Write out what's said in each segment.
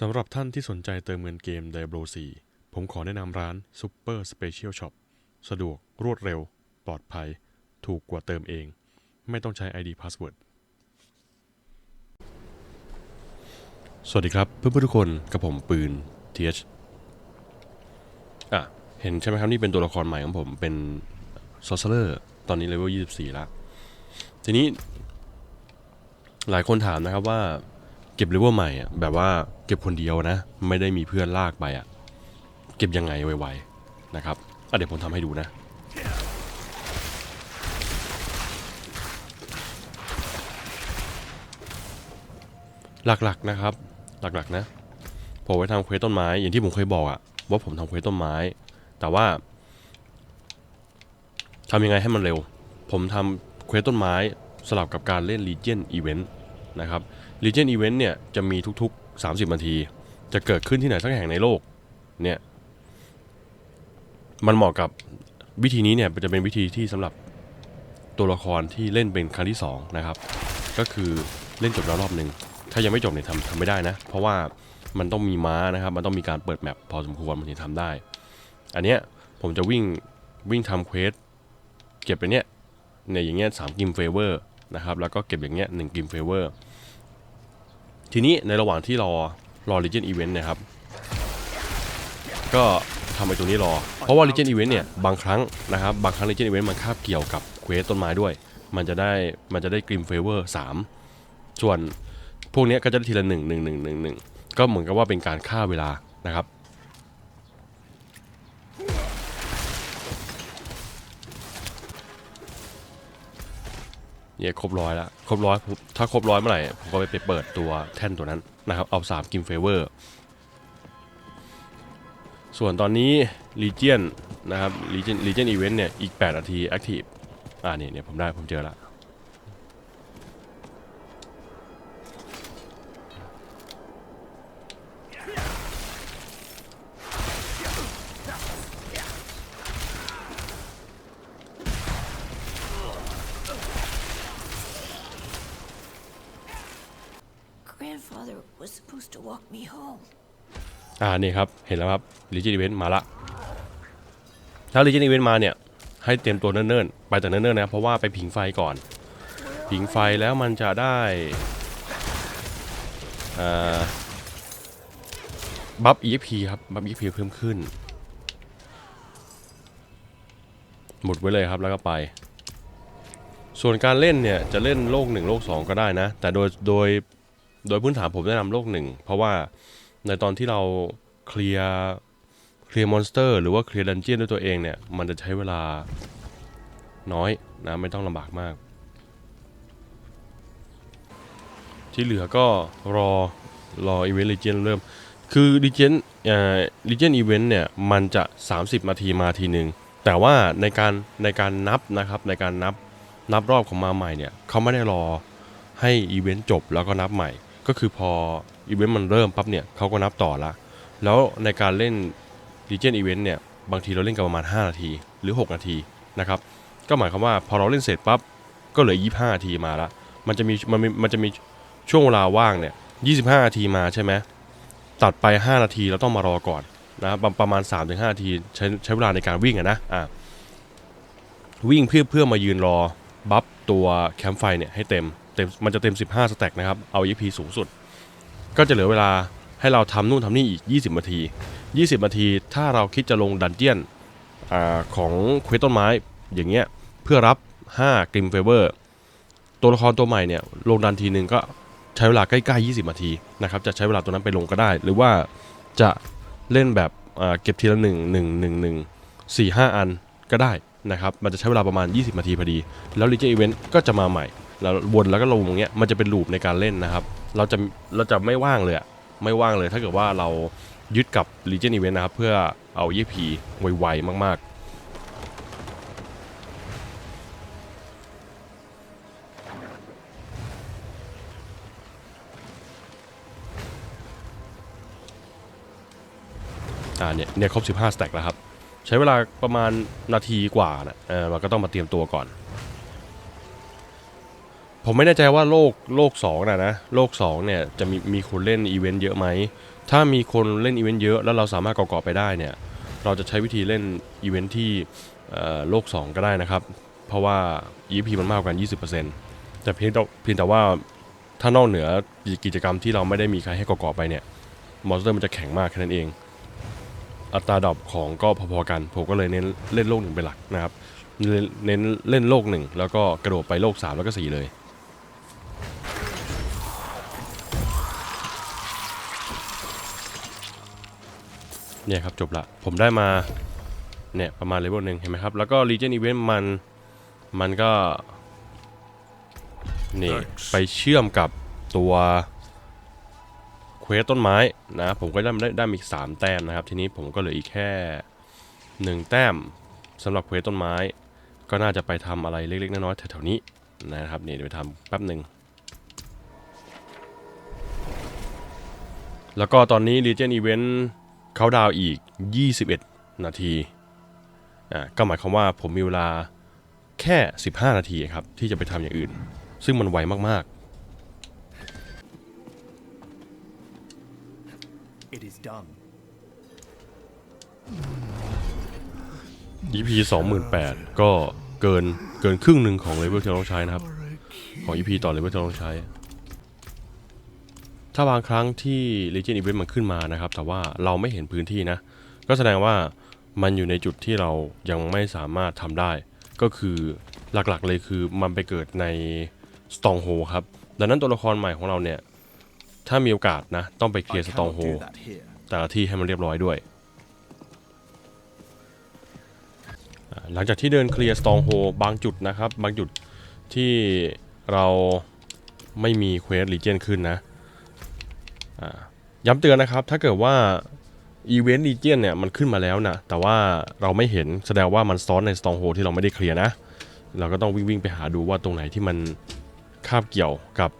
สำหรับท่านที่สนใจเติมเงินเกม Diablo 4 ผมขอแนะนำร้าน Super Special Shop สะดวกรวดเร็ว ปลอดภัย ถูกกว่าเติมเอง ไม่ต้องใช้ ID Password สวัสดีครับเพื่อนๆทุกคนกับผมปืน TH อะ เห็นใช่ไหมครับ นี่เป็นตัวละครใหม่ของผมเป็น Sorcerer ตอนนี้เลเวล24แล้วทีนี้หลายคนถามนะครับว่าเก็บเลเวลใหม่อะแบบว่า เก็บคนเดียวนะ ไม่ได้มีเพื่อนลากไปอะเก็บยังไงไวๆนะครับอะเดี๋ยวผมทำให้ดูนะ หลักๆนะครับ หลักๆนะผมไปทำเควสต้นไม้อย่างที่ผมเคยบอกอะว่าผมทำเควสต้นไม้ แต่ว่าทำยังไงให้มันเร็ว ผมทำเควสต้นไม้สลับกับการเล่น Legion Event นะครับ Legion Event เนี่ยจะมีทุกๆ 30นาที จะเกิดขึ้นที่ไหนสักแห่งในโลก เนี่ย มันเหมาะกับวิธีนี้เนี่ยจะเป็นวิธีที่สำหรับตัวละครที่เล่นเป็นครั้งที่สองนะครับ ก็คือเล่นจบแล้วรอบหนึ่งถ้ายังไม่จบเนี่ยทำทำไม่ได้นะ เพราะว่ามันต้องมีม้านะครับ มันต้องมีการเปิดแมปพอสมควรมันถึงทำได้ อันเนี้ยผมจะวิ่งวิ่งทำเควสเก็บไปเนี้ยเนี่ยอย่างเงี้ยสามกิมเฟเวอร์นะครับ แล้วก็เก็บอย่างเงี้ยหนึ่งกิมเฟเวอร์ ทีนี้ในระหว่างที่รอรอ Legend Event นะครับ ก็ทำไอ้ตัวนี้รอ เพราะว่า Legend Event เนี่ย บางครั้งนะครับ บางครั้ง Legend Event มันคาบเกี่ยวกับเควสต้นไม้ด้วย มันจะได้มันจะได้กริมเฟเวอร์สามส่วนพวกนี้ก็จะได้ทีละหนึ่งหนึ่งหนึ่งหนึ่งหนึ่งก็เหมือนกับว่าเป็นการฆ่าเวลานะครับ เนี่ยครบร้อยแล้วครบร้อยถ้าครบร้อยเมื่อไหร่ผมก็ไปเปิดตัวแท่นตัวนั้นนะครับเอา3กิมเฟเวอร์ส่วนตอนนี้ Legion นะครับ Legion Legion Event เนี่ยอีก 8 นาที Active อ่าเนี่ยเนี่ยผมได้ผมเจอละ was supposed to walk me home. อ่านี่ครับ เห็นแล้วครับ Legion Event มาละ ถ้า Legion Event มาเนี่ย ให้เตรียมตัวเนิ่นๆ ไปแต่เนิ่นๆนะ เพราะว่าไปผิงไฟก่อน ผิงไฟแล้วมันจะได้อ่าบัฟ EXP ครับ บัฟ EXP เพิ่มขึ้น หมดไว้เลยครับแล้วก็ไป ส่วนการเล่นเนี่ย จะเล่นโลก 1 โลก 2 ก็ได้นะ แต่โดยโดย โดยพื้นฐานผมแนะนำโลก1เพราะว่าในตอนที่เราเคลียร์เคลียร์มอนสเตอร์หรือว่าเคลียร์ดันเจียนด้วยตัวเองเนี่ย มันจะใช้เวลาน้อยนะ ไม่ต้องลำบากมาก ที่เหลือก็รอรออีเวนต์ลีเจนเริ่ม คือลีเจนเอ่อลีเจนอีเวนต์เนี่ย มันจะ 30 นาทีมาทีหนึ่งแต่ว่าในการในการนับนะครับในการนับนับรอบของมาใหม่เนี่ยเขาไม่ได้รอให้อีเวนต์จบแล้วก็นับใหม่ ก็คือพออีเวนต์มันเริ่มปั๊บเนี่ยเขาก็นับต่อละ แล้วในการเล่น Legion Event เนี่ยบางทีเราเล่นกันประมาณ 5 นาทีหรือ 6 นาทีนะครับก็หมายความว่าพอเราเล่นเสร็จปั๊บก็เหลือ 25 นาทีมาละมันจะมีมันมีมันจะมีช่วงเวลาว่างเนี่ย25 นาทีมาใช่ไหมตัดไป 5 นาทีเราต้องมารอก่อนนะประประมาณ 3-5 นาทีใช้ใช้เวลาในการวิ่งอะนะอะวิ่งเพื่อเพื่อมายืนรอบัฟตัวแคมป์ไฟเนี่ยให้เต็ม เต็มมันจะเต็ม 15สแต็กนะครับเอา EP สูงสุด ก็จะเหลือเวลาให้เราทำนู่นทำนี่อีก 20นาที 20นาทีถ้าเราคิดจะลงดันเจียนอของเควสต้นไม้อย่างเงี้ยเพื่อรับ5กริมเฟเวอร์ตัวละครตัวใหม่เนี่ยลงดันทีหนึ่งก็ใช้เวลาใกล้ๆ 20นาทีนะครับจะใช้เวลาตัวนั้นไปลงก็ได้ หรือว่าจะเล่นแบบเก็บทีละ1 1 1 1 4 5อันก็ได้นะครับ มันจะใช้เวลาประมาณ 20นาทีพอดี แล้วรีเจอีเวนต์ก็จะมาใหม่ แล้ววนแล้วก็ลงอย่างเงี้ยมันจะเป็นลูปในการเล่นนะครับ เราจะเราจะไม่ว่างเลยไม่ว่างเลยถ้าเกิดว่าเรายึดกับ Legion Event นะครับ เพื่อเอา EP ไวๆมาก ๆอ่าเนี่ยเนี่ยครบ 15 สแต็กแล้วครับ ใช้เวลาประมาณนาทีกว่านะเออเราก็ต้องมาเตรียมตัวก่อน ผมไม่แน่ใจว่าโลกโลกสองนะนะโลกสองเนี่ยจะมีมีคนเล่นอีเวนต์เยอะไหมถ้ามีคนเล่นอีเวนต์เยอะแล้วเราสามารถเกาะๆไปได้เนี่ยเราจะใช้วิธีเล่นอีเวนต์ที่โลก 2 ก็ได้นะครับ เพราะว่า EP มันมากกว่า20%แต่เพียงแต่เพียงแต่ว่าถ้านอกเหนือกิจกรรมที่เราไม่ได้มีใครให้เกาะๆไปเนี่ยมอนสเตอร์มันจะแข็งมากแค่นั้นเอง อัตราดรอปของก็พอๆกัน ผมก็เลยเน้นเล่นโลกหนึ่งเป็นหลักนะครับ เน้นเน้นเล่นโลกหนึ่งแล้วก็กระโดดไปโลก 3 แล้วก็ 4 เลย เนี่ยครับจบละ ผมได้มาเนี่ยประมาณเลเวลหนึ่งเห็นไหมครับ แล้วก็ Legion Event มัน มันก็นี่ Thanks ไปเชื่อมกับตัวเควสต้นไม้นะ ผมก็ได้ได้ได้มีสามแต้มนะครับ ทีนี้ผมก็เหลืออีกแค่หนึ่งแต้มสำหรับเควสต้นไม้ ก็น่าจะไปทำอะไรเล็กๆน้อยๆแถวๆนี้นะครับนี่เดี๋ยวไปทำแป๊บหนึ่งแล้วก็ตอนนี้ Legion Event เขาดาวน์อีก 21 นาทีอ่าก็หมายความว่าผมมีเวลาแค่ 15 นาทีครับ ที่จะไปทำอย่างอื่น ซึ่งมันไวมาก It is done. ๆ EP 28,000ก็เกินเกินครึ่งหนึ่งของเลเวลที่เราต้องใช้นะครับ ของ EP ต่อเลเวลที่เราต้องใช้ ถ้าบางครั้งที่ Legion Event มันขึ้นมานะครับ แต่ว่าเราไม่เห็นพื้นที่นะ ก็แสดงว่ามันอยู่ในจุดที่เรายังไม่สามารถทำได้ ก็คือหลักๆเลยคือมันไปเกิดใน Stronghold ครับ ดังนั้นตัวละครใหม่ของเราเนี่ย ถ้ามีโอกาสนะ ต้องไปเคลียร์ Stronghold แต่ละที่ให้มันเรียบร้อยด้วย หลังจากที่เดินเคลียร์ Stronghold บางจุดนะครับ บางจุดที่เราไม่มีเควส Legion ขึ้นนะ ย้ำเตือนนะครับ ถ้าเกิดว่าอีเวนต์ลีเจียนเนี่ยมันขึ้นมาแล้วนะแต่ว่าเราไม่เห็นแสดงว่ามันซ้อนในสตองโฮที่เราไม่ได้เคลียร์นะ เราก็ต้องวิ่งวิ่งๆไปหาดูว่าตรงไหนที่มันคาบเกี่ยวกับ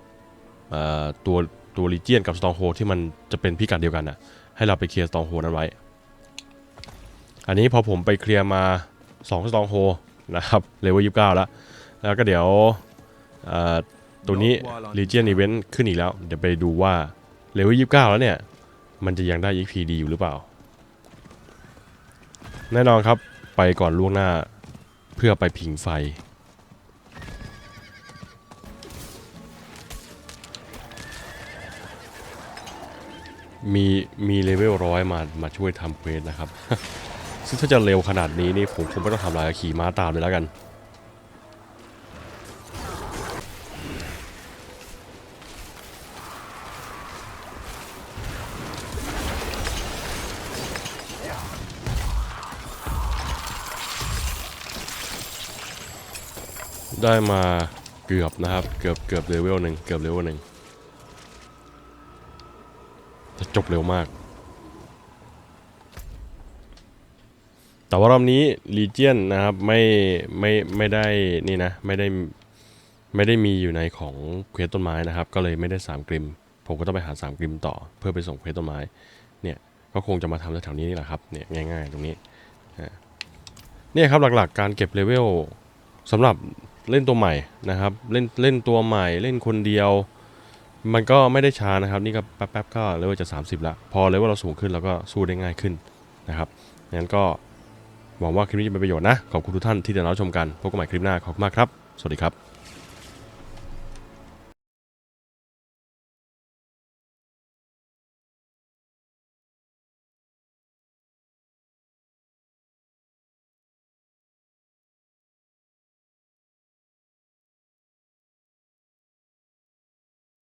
เอ่อตัวตัวลีเจียนกับสตองโฮที่มันจะเป็นพิกัดเดียวกันนะให้เราไปเคลียร์สตองโฮนั้นไว้ อันนี้พอผมไปเคลียร์มา2สตองโฮนะครับเลเวล29แล้ว แล้วก็เดี๋ยวเอ่อตัวนี้ Legion Event ขึ้นอีกแล้ว เดี๋ยวไปดูว่า เลเวลยี่สิบเก้าแล้วเนี่ย มันจะยังได้ EP ดีอยู่หรือเปล่า แน่นอนครับไปก่อนล่วงหน้าเพื่อไปผิงไฟ มีมีเลเวลร้อยมามาช่วยทำเควสนะครับซึ่งถ้าจะเร็วขนาดนี้นี่ผมคงไม่ต้องทำอะไรขี่ม้าตามเลยแล้วกัน ได้มาเกือบนะครับ เกือบเกือบเลเวลหนึ่งเกือบเลเวลหนึ่งจะจบเร็วมาก แต่ว่ารอบนี้ลีเจียนนะครับไม่ไม่ไม่ได้นี่นะ ไม่ได้ไม่ได้มีอยู่ในของเควสต้นไม้นะครับ ก็เลยไม่ได้สามกริม ผมก็ต้องไปหาสามกริมต่อ เพื่อไปส่งเควสต้นไม้ เนี่ยก็คงจะมาทำแถวนี้นี่แหละครับเนี่ยง่าย ๆ ตรงนี้เนี่ยครับหลักๆการเก็บเลเวลสำหรับ เล่นตัวใหม่นะครับ เล่นเล่นตัวใหม่ เล่นคนเดียว มันก็ไม่ได้ช้านะครับ นี่ก็แป๊บๆก็เลเวลจะ 30 ละ พอเลเวลเราสูงขึ้นเราก็สู้ได้ง่ายขึ้นนะครับงั้นก็หวังว่าคลิปนี้จะเป็นประโยชน์นะ ขอบคุณทุกท่านที่ติดตามรับชมกัน พบกันใหม่คลิปหน้า ขอบคุณมากครับ สวัสดีครับ